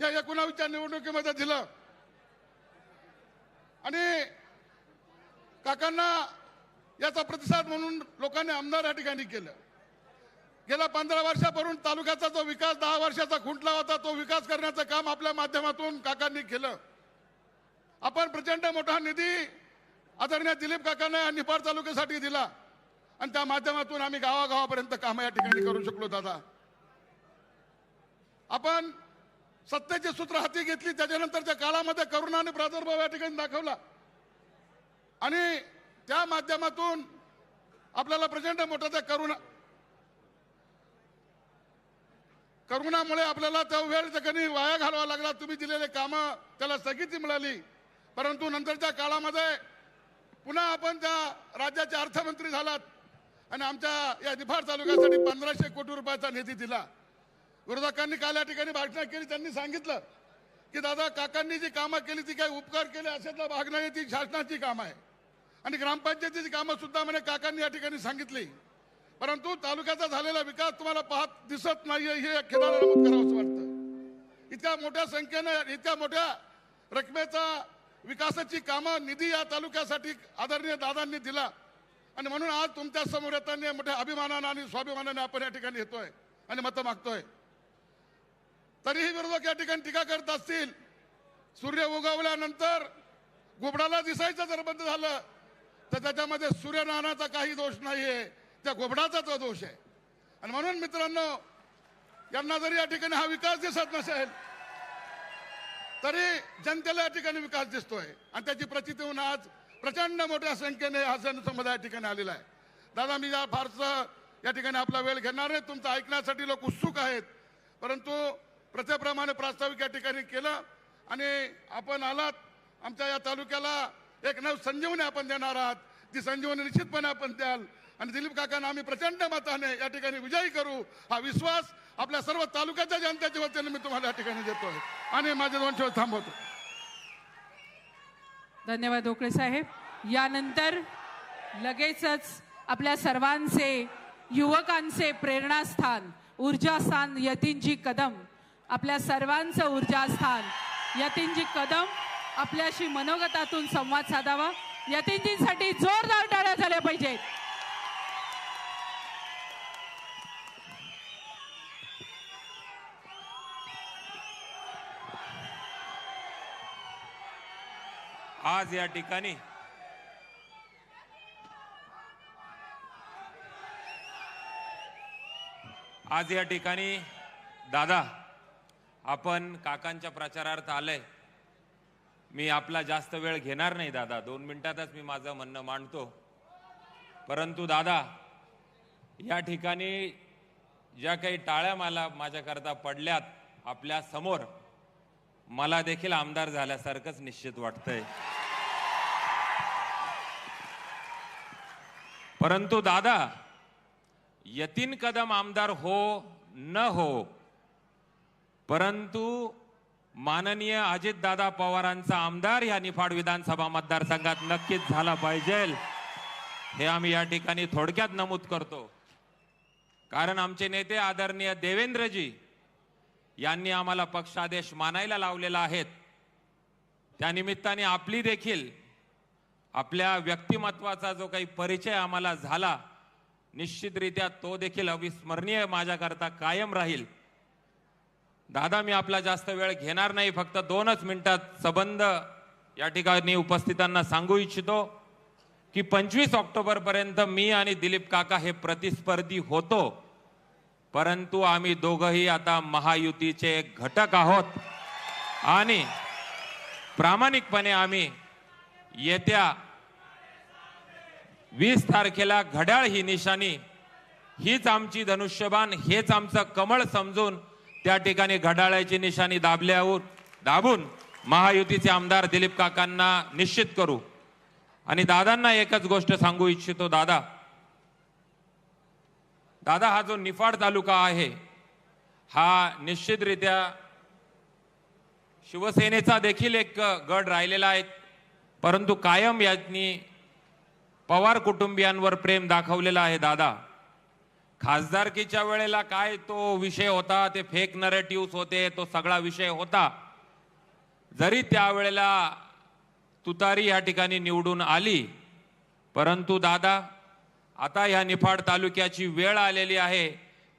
या एकोणावीसच्या निवडणुकीमध्ये दिलं. आणि काकांना याचा प्रतिसाद म्हणून लोकांनी आमदार या ठिकाणी केलं. गेल्या पंधरा वर्षापासून तालुक्याचा जो विकास दहा वर्षाचा खुंटला होता तो विकास करण्याचं काम आपल्या माध्यमातून काकांनी केलं. आपण प्रचंड मोठा निधी आदरणीय दिलीप काकांना निफाड तालुक्यासाठी दिला. आणि त्या माध्यमातून आम्ही गावागावापर्यंत कामं या ठिकाणी करू शकलो दादा. आपण सत्तेची सूत्र हाती घेतली त्याच्यानंतरच्या काळामध्ये करुणाने आणि प्रादुर्भाव या ठिकाणी दाखवला. आणि त्या माध्यमातून आपल्याला प्रचंड मोठा त्या करुणा करोनामुळे आपल्याला त्या वेळ ठिकाणी वाया घालवा लागला. तुम्ही दिलेले कामं त्याला स्थगिती मिळाली. परंतु नंतरच्या काळामध्ये पुन्हा आपण त्या राज्याचे अर्थमंत्री झालात आणि आमच्या या निफाड तालुक्यासाठी पंधराशे कोटी रुपयाचा निधी दिला. विरोधकांनी काल या ठिकाणी भाषण केली त्यांनी सांगितलं की दादा काकांनी जी कामं केली ती काही उपकार केले अशातला भाग नाही ती शासनाची कामं आहे. आणि ग्रामपंचायतीची कामं सुद्धा म्हणे काकांनी या ठिकाणी सांगितली. परंतु तालुक्याचा झालेला विकास तुम्हाला पाहत दिसत नाहीये हे खेळाला नमूद करावंसं वाटतं. इतक्या मोठ्या संख्येनं इतक्या मोठ्या रकमेचा विकासाची कामं निधी या तालुक्यासाठी आदरणीय दादांनी दिला. आणि म्हणून आज तुमच्यासमोर येताना मोठ्या अभिमानानं आणि स्वाभिमानाने आपण या ठिकाणी येतोय आणि मतं मागतोय. तरीही विरोधक या ठिकाणी टीका करत असतील. सूर्य उगवल्यानंतर घोबडाला दिसायचं जर बंद झालं तर त्याच्यामध्ये सूर्यनारायणाचा काही दोष नाहीये. त्या घोबडाचा तो दोष आहे. आणि म्हणून मित्रांनो यांना जरी या ठिकाणी हा विकास दिसत नसेल तरी जनतेला या ठिकाणी विकास दिसतोय. आणि त्याची प्रचिती होऊन आज प्रचंड मोठ्या संख्येने हा सण समुदाय या ठिकाणी आलेला आहे. दादा मी या फारसं या ठिकाणी आपला वेळ घेणार नाही तुमचं ऐकण्यासाठी लोक उत्सुक आहेत. परंतु प्रथेप्रमाणे प्रास्ताविक या ठिकाणी केलं. आणि आपण आलात आमच्या या तालुक्याला एक नव संजीवनी आपण देणार आहात. ती संजीवनी निश्चितपणे आपण द्याल. आणि दिलीप काकांना आम्ही प्रचंड मताने या ठिकाणी विजयी करू. हा विश्वास आपल्या सर्व तालुक्याच्या जनतेच्या वतीने मी तुम्हाला या ठिकाणी देतोय. आणि माझे दोन शब्द थांबवतो. धन्यवाद डोकळे साहेब. यानंतर लगेचच आपल्या सर्वांचे युवकांचे प्रेरणास्थान ऊर्जास्थान यतीनजी कदम. आपल्या सर्वांचं ऊर्जास्थान. यतीनजी कदम आपल्याशी मनोगतातून संवाद साधावा. यतीनजींसाठी जोरदार टाळ्या झाल्या पाहिजेत. आज या ठिकाणी आज या ठिकाणी दादा आपण काकांच्या प्रचारार्थ आलंय. मी आपला जास्त वेळ घेणार नाही दादा. दोन मिनिटातच मी माझं म्हणणं मांडतो. परंतु दादा या ठिकाणी ज्या काही टाळ्या मला माझ्याकरता पडल्यात आपल्यासमोर मला देखील आमदार झाल्यासारखंच निश्चित वाटतंय. परंतु दादा यतीन कदम आमदार हो न हो परंतु माननीय अजितदादा पवारांचा आमदार या निफाड विधानसभा मतदारसंघात नक्कीच झाला पाहिजे. हे आम्ही या ठिकाणी थोडक्यात नमूद करतो. कारण आमचे नेते आदरणीय देवेंद्रजी यांनी आम्हाला पक्षादेश मानायला लावलेला आहेत. त्यानिमित्ताने आपली देखील आपल्या व्यक्तिमत्वाचा जो काही परिचय आम्हाला झाला निश्चितरित्या तो देखील अविस्मरणीय माझ्याकरता कायम राहील. दादा मी आपला जास्त वेळ घेणार नाही. फक्त दोनच मिनिटात संबंध या ठिकाणी उपस्थितांना सांगू इच्छितो की पंचवीस ऑक्टोबरपर्यंत मी आणि दिलीप काका हे प्रतिस्पर्धी होतो. परंतु आम्ही दोघंही आता महायुतीचे एक घटक आहोत. आणि प्रामाणिकपणे आम्ही येत्या वीस तारखेला घड्याळ ही निशाणी हीच आमची धनुष्यबाण हेच आमचं कमळ समजून त्या ठिकाणी घड्याळाची निशाणी दाबल्यावर दाबून महायुतीचे आमदार दिलीप काकांना निश्चित करू. आणि दादांना एकच गोष्ट सांगू इच्छितो दादा. दादा हा जो निफाड तालुका आहे हा निश्चितरित्या शिवसेनेचा देखील एक गड राहिलेला आहे. परंतु कायम यांनी पवार कुटुंबियांवर प्रेम दाखवलेला आहे दादा. खासदारकीच्या वेळेला काय तो विषय होता ते फेक नरेटिव्ह होते तो सगळा विषय होता. जरी त्यावेळेला तुतारी या ठिकाणी निवडून आली परंतु दादा आता ह्या निफाड तालुक्याची वेळ आलेली आहे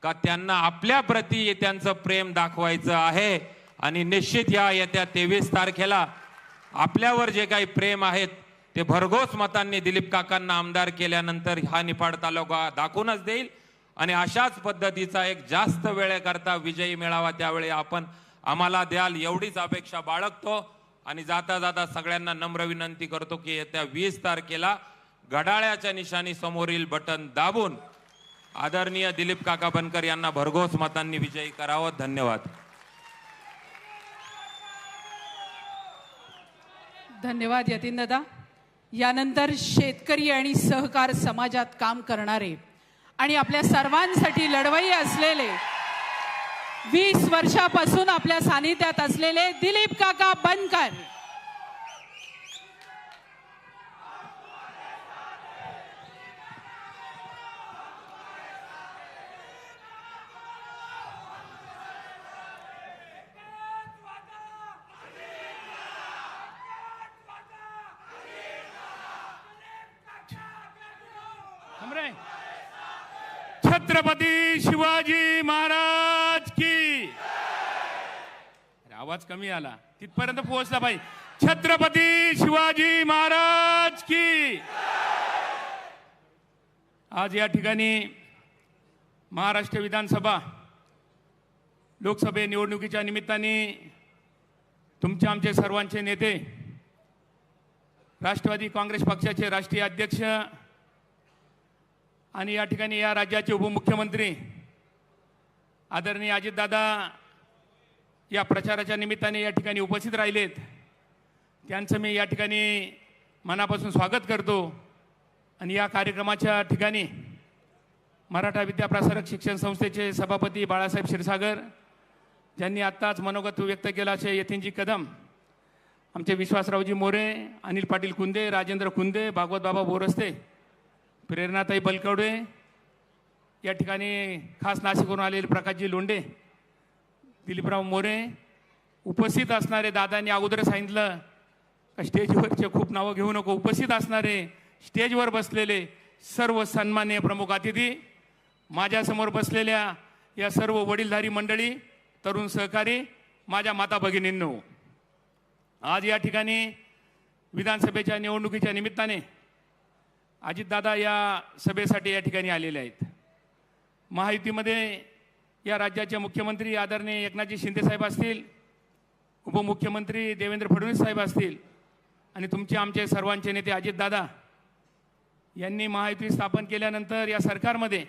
का त्यांना आपल्या प्रती त्यांचं प्रेम दाखवायचं आहे? आणि निश्चित ह्या येत्या तेवीस तारखेला आपल्यावर जे काही प्रेम आहेत ते भरघोस मतांनी दिलीप काकांना आमदार केल्यानंतर हा निफाड तालुका दाखवूनच देईल. आणि अशाच पद्धतीचा एक जास्त वेळेकरता विजयी मिळावा त्यावेळी आपण आम्हाला द्याल एवढीच अपेक्षा बाळगतो. आणि जाता जाता सगळ्यांना नम्र विनंती करतो की येत्या वीस तारखेला घडाळ्याच्या निशाणी समोरील बटन दाबून आदरणीय दिलीप काका बनकर यांना भरघोस मतांनी विजयी करावं. धन्यवाद. धन्यवाद यतीन दादा यानंतर शेतकरी आणि सहकार समाजात काम करणारे आणि आपल्या सर्वांसाठी लढवई असलेले वीस वर्षापासून आपल्या सानिध्यात असलेले दिलीप काका बनकर. हमरे छत्रपती शिवाजी महाराज की. आवाज कमी आला. तिथपर्यंत पोहोचला पाहिजे छत्रपती शिवाजी महाराज की. आज या ठिकाणी महाराष्ट्र विधानसभा लोकसभे निवडणुकीच्या निमित्ताने तुमचे आमचे सर्वांचे नेते राष्ट्रवादी काँग्रेस पक्षाचे राष्ट्रीय अध्यक्ष आणि या ठिकाणी या राज्याचे उपमुख्यमंत्री आदरणीय अजितदादा या प्रचाराच्या निमित्ताने या ठिकाणी उपस्थित राहिलेत. त्यांचं मी या ठिकाणी मनापासून स्वागत करतो. आणि या कार्यक्रमाच्या ठिकाणी मराठा विद्याप्रसारक शिक्षण संस्थेचे सभापती बाळासाहेब क्षीरसागर ज्यांनी आत्ताच मनोगत व्यक्त केलं असे यतीनजी कदम आमचे विश्वासरावजी मोरे अनिल पाटील कुंदे राजेंद्र कुंदे भागवत बाबा बोरस्ते प्रेरणाताई बलकवडे या ठिकाणी खास नाशिकवरून आलेले प्रकाशजी लोंडे दिलीपराव मोरे उपस्थित असणारे दादांनी अगोदर सांगितलं का स्टेजवरचे खूप नावं घेऊ नको. उपस्थित असणारे स्टेजवर बसलेले सर्व सन्मान्य प्रमुख अतिथी माझ्यासमोर बसलेल्या या सर्व वडीलधारी मंडळी तरुण सहकारी माझ्या माता भगिनींनो. आज या ठिकाणी विधानसभेच्या निवडणुकीच्या निमित्ताने अजितदादा या सभेसाठी या ठिकाणी आलेले आहेत. महायुतीमध्ये या राज्याचे मुख्यमंत्री आदरणीय एकनाथजी शिंदेसाहेब असतील उपमुख्यमंत्री देवेंद्र फडणवीस साहेब असतील आणि तुमचे आमचे सर्वांचे नेते अजितदादा यांनी महायुती स्थापन केल्यानंतर या सरकारमध्ये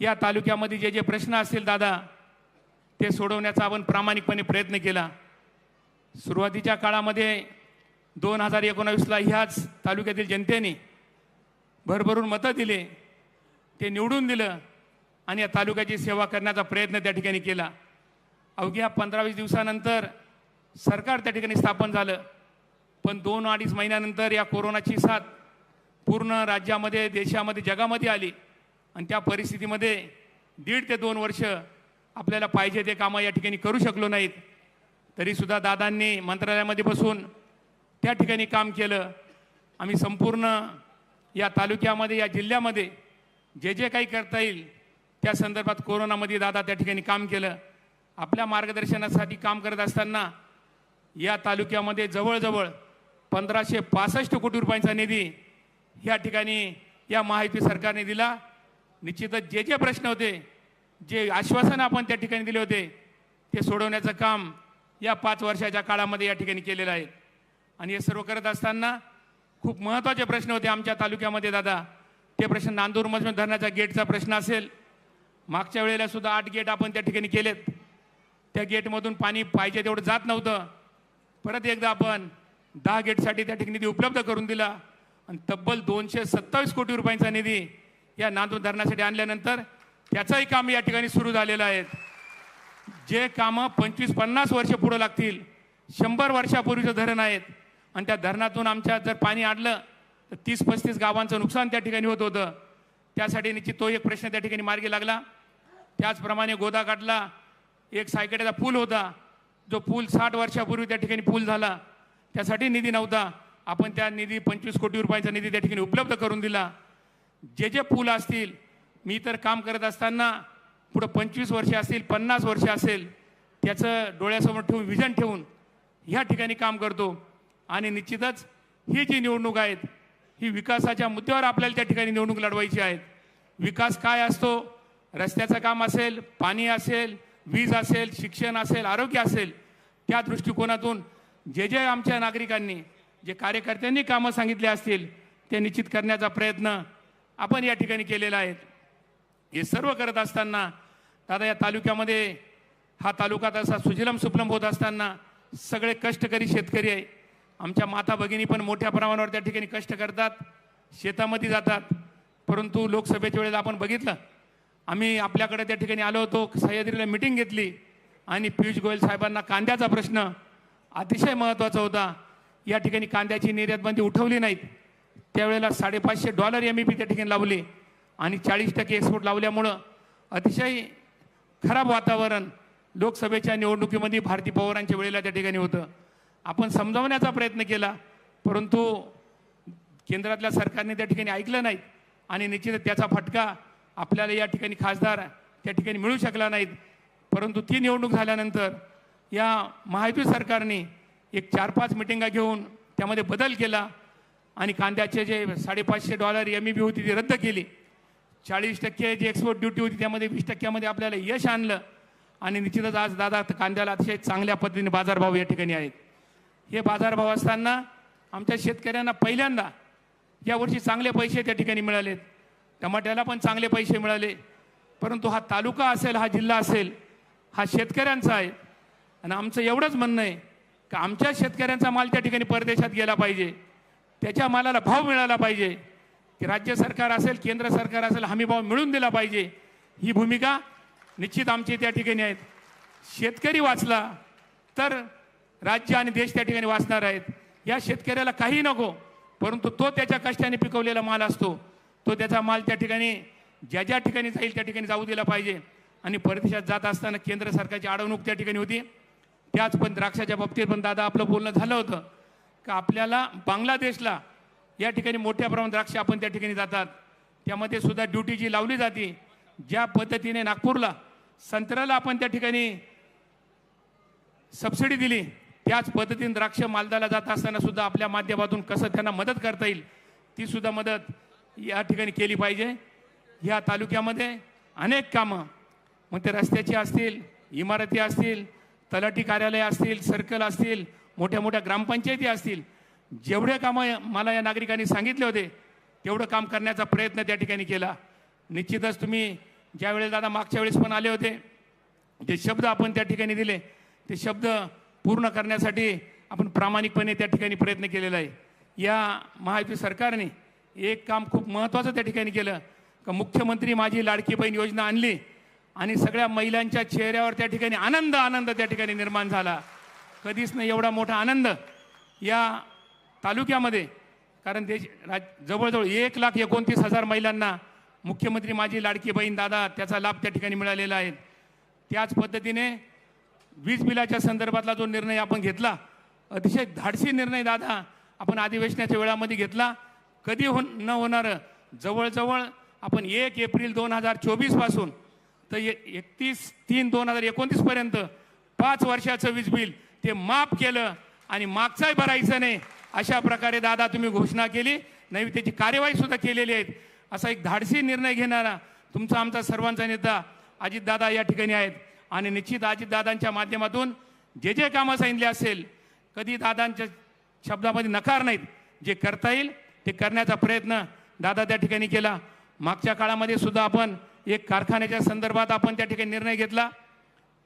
या तालुक्यामध्ये जे जे प्रश्न असतील दादा ते सोडवण्याचा आपण प्रामाणिकपणे प्रयत्न केला. सुरुवातीच्या काळामध्ये दोन हजार एकोणावीसला ह्याच तालुक्यातील जनतेने भरभरून मतं दिले. ते निवडून दिलं आणि या तालुक्याची सेवा करण्याचा प्रयत्न त्या ठिकाणी केला. अवघ्या पंधरा वीस दिवसानंतर सरकार त्या ठिकाणी स्थापन झालं. पण दोन अडीच महिन्यानंतर या कोरोनाची साथ पूर्ण राज्यामध्ये देशामध्ये जगामध्ये आली. आणि त्या परिस्थितीमध्ये दीड ते दोन वर्ष आपल्याला पाहिजे ते कामं या ठिकाणी करू शकलो नाहीत. तरीसुद्धा दादांनी मंत्रालयामध्ये बसून त्या ठिकाणी काम केलं. आम्ही संपूर्ण या तालुक्यामध्ये या जिल्ह्यामध्ये जे जे काही करता येईल त्या संदर्भात कोरोनामध्ये दादा त्या ठिकाणी काम केलं. आपल्या मार्गदर्शनासाठी काम करत असताना या तालुक्यामध्ये जवळजवळ पंधराशे पासष्ट कोटी रुपयांचा निधी या ठिकाणी या महायुती सरकारने दिला. निश्चितच जे जे प्रश्न होते जे आश्वासन आपण त्या ठिकाणी दिले होते ते सोडवण्याचं काम या पाच वर्षाच्या काळामध्ये या ठिकाणी केलेलं आहे. आणि हे सर्व करत असताना खूप महत्त्वाचे प्रश्न होते आमच्या तालुक्यामध्ये दादा. ते प्रश्न नांदूरमधून धरणाचा गेटचा प्रश्न असेल. मागच्या वेळेला सुद्धा आठ गेट आपण त्या ठिकाणी केलेत. त्या गेटमधून पाणी पाहिजे तेवढं जात नव्हतं. परत एकदा आपण दहा गेटसाठी त्या ठिकाणी निधी उपलब्ध करून दिला. आणि तब्बल दोनशे सत्तावीस कोटी रुपयांचा निधी या नांदूर धरणासाठी आणल्यानंतर त्याचंही काम या ठिकाणी सुरू झालेलं आहे. जे कामं पंचवीस पन्नास वर्ष पुढं लागतील. शंभर वर्षापूर्वीचं धरण आहेत. आणि त्या धरणातून आमच्या जर पाणी आणलं तर तीस पस्तीस गावांचं नुकसान त्या ठिकाणी होत होतं. त्यासाठी निश्चित तो एक प्रश्न त्या ठिकाणी मार्गी लागला. त्याचप्रमाणे गोदाघाटला एक सायकड्याचा पूल होता. जो पूल साठ वर्षापूर्वी त्या ठिकाणी पूल झाला. त्यासाठी निधी नव्हता. आपण त्या निधी पंचवीस कोटी रुपयांचा निधी त्या ठिकाणी उपलब्ध करून दिला. जे जे पूल असतील मी तर काम करत असताना पुढं पंचवीस वर्षे असतील पन्नास वर्षे असेल त्याचं डोळ्यासमोर ठेवून विजन ठेवून ह्या ठिकाणी काम करतो. आणि निश्चितच ही जी निवडणूक आहेत ही विकासाच्या मुद्द्यावर आपल्याला त्या ठिकाणी निवडणूक लढवायची आहेत. विकास काय असतो? रस्त्याचं काम असेल पाणी असेल वीज असेल शिक्षण असेल आरोग्य असेल त्या दृष्टिकोनातून जे जे आमच्या नागरिकांनी जे कार्यकर्त्यांनी कामं सांगितले असतील ते निश्चित करण्याचा प्रयत्न आपण या ठिकाणी केलेला आहे. हे सर्व करत असताना दादा या तालुक्यामध्ये हा तालुका तसा सुजलम सुफलम होत असताना सगळे कष्टकरी शेतकरी आहे. आमच्या माता भगिनी पण मोठ्या प्रमाणावर त्या ठिकाणी कष्ट करतात शेतामध्ये जातात. परंतु लोकसभेच्या वेळेला आपण बघितलं आम्ही आपल्याकडे त्या ठिकाणी आलो होतो सह्याद्रीला मिटिंग घेतली आणि पियुष गोयल साहेबांना कांद्याचा प्रश्न अतिशय महत्त्वाचा होता. या ठिकाणी कांद्याची निर्यातबंदी उठवली नाहीत. त्यावेळेला साडेपाचशे डॉलर एम त्या ठिकाणी लावली आणि चाळीस टक्के एक्सपोर्ट लावल्यामुळं अतिशय खराब वातावरण लोकसभेच्या निवडणुकीमध्ये भारती पवारांच्या वेळेला त्या ठिकाणी होतं. आपण समजावण्याचा प्रयत्न केला परंतु केंद्रातल्या सरकारने त्या ठिकाणी ऐकलं नाही आणि निश्चितच त्याचा फटका आपल्याला या ठिकाणी खासदार त्या ठिकाणी मिळू शकला नाहीत. परंतु ती निवडणूक झाल्यानंतर या महायुती सरकारने एक चार पाच मिटिंगा घेऊन त्यामध्ये बदल केला आणि कांद्याचे जे साडेपाचशे डॉलर एम बी होती ती रद्द केली. चाळीस टक्के जी एक्सपोर्ट ड्युटी होती त्यामध्ये वीस टक्क्यामध्ये आपल्याला यश आणलं आणि निश्चितच आज दादा कांद्याला अतिशय चांगल्या पद्धतीने बाजारभाव या ठिकाणी आहेत. हे बाजारभाव असताना आमच्या शेतकऱ्यांना पहिल्यांदा यावर्षी चांगले पैसे त्या ठिकाणी मिळालेत. टमाट्याला पण चांगले पैसे मिळाले. परंतु हा तालुका असेल हा जिल्हा असेल हा शेतकऱ्यांचा आहे. आणि आमचं एवढंच म्हणणं आहे की आमच्या शेतकऱ्यांचा माल त्या ठिकाणी परदेशात गेला पाहिजे. त्याच्या मालाला भाव मिळाला पाहिजे. की राज्य सरकार असेल केंद्र सरकार असेल हमी भाव मिळून दिला पाहिजे. ही भूमिका निश्चित आमची त्या ठिकाणी आहेत शेतकरी वाचला तर राज्य आणि देश त्या ठिकाणी वाचणार आहेत. या शेतकऱ्याला काही नको परंतु तो त्याच्या कष्टाने पिकवलेला माल असतो. तो त्याचा माल त्या ठिकाणी ज्या ज्या ठिकाणी जाईल त्या ठिकाणी जाऊ दिला पाहिजे. आणि परदेशात जात असताना केंद्र सरकारची अडवणूक त्या ठिकाणी होती. त्याच पण द्राक्षाच्या बाबतीत पण दादा आपलं बोलणं झालं होतं. का आपल्याला बांगलादेशला या ठिकाणी मोठ्या प्रमाणात द्राक्ष आपण त्या ठिकाणी जातात. त्यामध्ये सुद्धा ड्युटी जी लावली जाते ज्या पद्धतीने नागपूरला संत्र्याला आपण त्या ठिकाणी सबसिडी दिली त्याच पद्धतीने द्राक्ष मालदाला जात असताना सुद्धा आपल्या माध्यमातून कसं त्यांना मदत करता येईल ती सुद्धा मदत या ठिकाणी केली पाहिजे. या तालुक्यामध्ये अनेक कामं मग ते रस्त्याची असतील इमारती असतील तलाठी कार्यालय असतील सर्कल असतील मोठ्या मोठ्या ग्रामपंचायती असतील जेवढे कामं मला या नागरिकांनी सांगितले होते तेवढं काम करण्याचा प्रयत्न त्या ठिकाणी केला. निश्चितच तुम्ही ज्यावेळेस दादा मागच्या वेळेस पण आले होते जे शब्द आपण त्या ठिकाणी दिले ते शब्द पूर्ण करण्यासाठी आपण प्रामाणिकपणे त्या ठिकाणी प्रयत्न केलेला आहे. या महायुती सरकारने एक काम खूप महत्त्वाचं त्या ठिकाणी केलं. का मुख्यमंत्री माझी लाडकी बहीण योजना आणली आणि सगळ्या महिलांच्या चेहऱ्यावर त्या ठिकाणी आनंद आनंद त्या ठिकाणी निर्माण झाला. कधीच नाही एवढा मोठा आनंद या तालुक्यामध्ये. कारण ते राज जवळजवळ एक लाख एकोणतीस हजार महिलांना मुख्यमंत्री माझी लाडकी बहीण दादा त्याचा लाभ त्या ठिकाणी मिळालेला आहे. त्याच पद्धतीने वीज बिलाच्या संदर्भातला जो निर्णय आपण घेतला अतिशय धाडसी निर्णय दादा आपण अधिवेशनाच्या वेळामध्ये घेतला. कधी हो न होणारं जवळजवळ आपण एक एप्रिल दोन हजार चोवीसपासून तर एकतीस तीन दोन हजार एकोणतीसपर्यंत पाच वर्षाचं वीज बिल ते माफ केलं आणि मागचाही भरायचं नाही अशा प्रकारे दादा तुम्ही घोषणा केली. नाही त्याची कार्यवाही सुद्धा केलेली आहेत. असा एक धाडसी निर्णय घेणारा तुमचा आमचा सर्वांचा नेता अजितदादा या ठिकाणी आहेत. आणि निश्चित अजितदादांच्या माध्यमातून जे जे कामं सांगितले असेल कधी दादांच्या शब्दामध्ये नकार नाहीत. जे करता येईल ते करण्याचा प्रयत्न दादा त्या ठिकाणी केला. मागच्या काळामध्ये सुद्धा आपण एक कारखान्याच्या संदर्भात आपण त्या ठिकाणी निर्णय घेतला.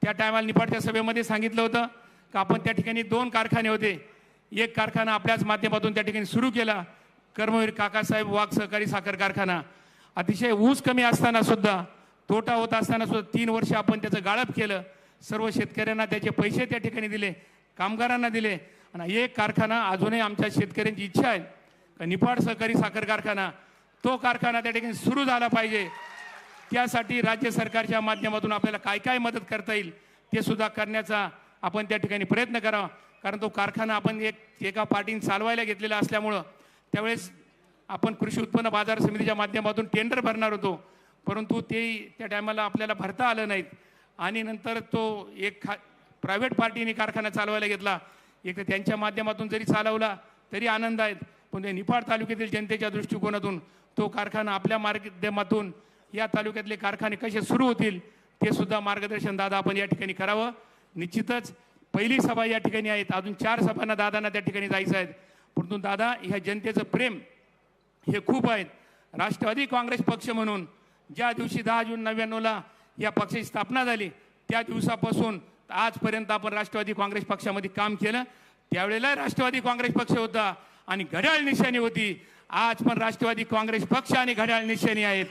त्या टायमाला निपाटच्या सभेमध्ये सांगितलं होतं का आपण त्या ठिकाणी दोन कारखाने होते. एक कारखाना आपल्याच माध्यमातून त्या ठिकाणी सुरू केला. कर्मवीर काकासाहेब वाघ सहकारी साखर कारखाना. अतिशय ऊस कमी असताना सुद्धा तोटा होत असताना सुद्धा तीन वर्ष आपण त्याचं गाळप केलं. सर्व शेतकऱ्यांना त्याचे पैसे त्या ठिकाणी दिले कामगारांना दिले. आणि एक कारखाना अजूनही आमच्या शेतकऱ्यांची इच्छा आहे. का निफाड सहकारी साखर कारखाना तो कारखाना त्या ठिकाणी सुरू झाला पाहिजे. त्यासाठी राज्य सरकारच्या माध्यमातून आपल्याला काय काय मदत करता येईल ते सुद्धा करण्याचा आपण त्या ठिकाणी प्रयत्न करावा. कारण तो कारखाना आपण एक एका पार्टीने चालवायला घेतलेला असल्यामुळं त्यावेळेस आपण कृषी उत्पन्न बाजार समितीच्या माध्यमातून टेंडर भरणार होतो. परंतु ते त्या टायमाला आपल्याला भरता आलं नाहीत. आणि नंतर तो एक खा प्रायव्हेट पार्टीने कारखाना चालवायला घेतला. एक तर त्यांच्या माध्यमातून जरी चालवला तरी आनंद आहेत. पण ते निफाड तालुक्यातील जनतेच्या दृष्टिकोनातून तो कारखाना आपल्या माध्यमातून या तालुक्यातले कारखाने कसे सुरू होतील ते सुद्धा मार्गदर्शन दादा आपण या ठिकाणी करावं. निश्चितच पहिली सभा या ठिकाणी आहेत. अजून चार सभांना दादांना त्या ठिकाणी जायचं आहेत परंतु दादा ह्या जनतेचं प्रेम हे खूप आहेत. राष्ट्रवादी काँग्रेस पक्ष म्हणून ज्या दिवशी दहा जून नव्याण्णवला या पक्षाची स्थापना झाली त्या दिवसापासून आजपर्यंत आपण राष्ट्रवादी काँग्रेस पक्षामध्ये काम केलं. त्यावेळेला राष्ट्रवादी काँग्रेस पक्ष होता आणि घड्याळ निशाणी होती. आज पण राष्ट्रवादी काँग्रेस पक्ष आणि घड्याळ निशाणी आहेत.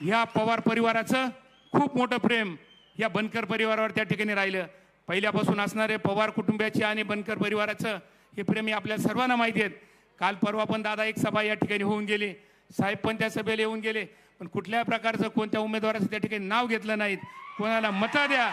ह्या पवार परिवाराचं खूप मोठं प्रेम या बनकर परिवारावर त्या ठिकाणी राहिलं. पहिल्यापासून असणारे पवार कुटुंबियाचे आणि बनकर परिवाराचं हे प्रेम हे आपल्या सर्वांना माहिती आहेत. काल परवा पण दादा एक सभा या ठिकाणी होऊन गेली. साहेब पण त्या सभेला येऊन गेले. पण कुठल्या प्रकारचं कोणत्या उमेदवाराचं त्या ठिकाणी नाव घेतलं नाहीत? कोणाला मतं द्या?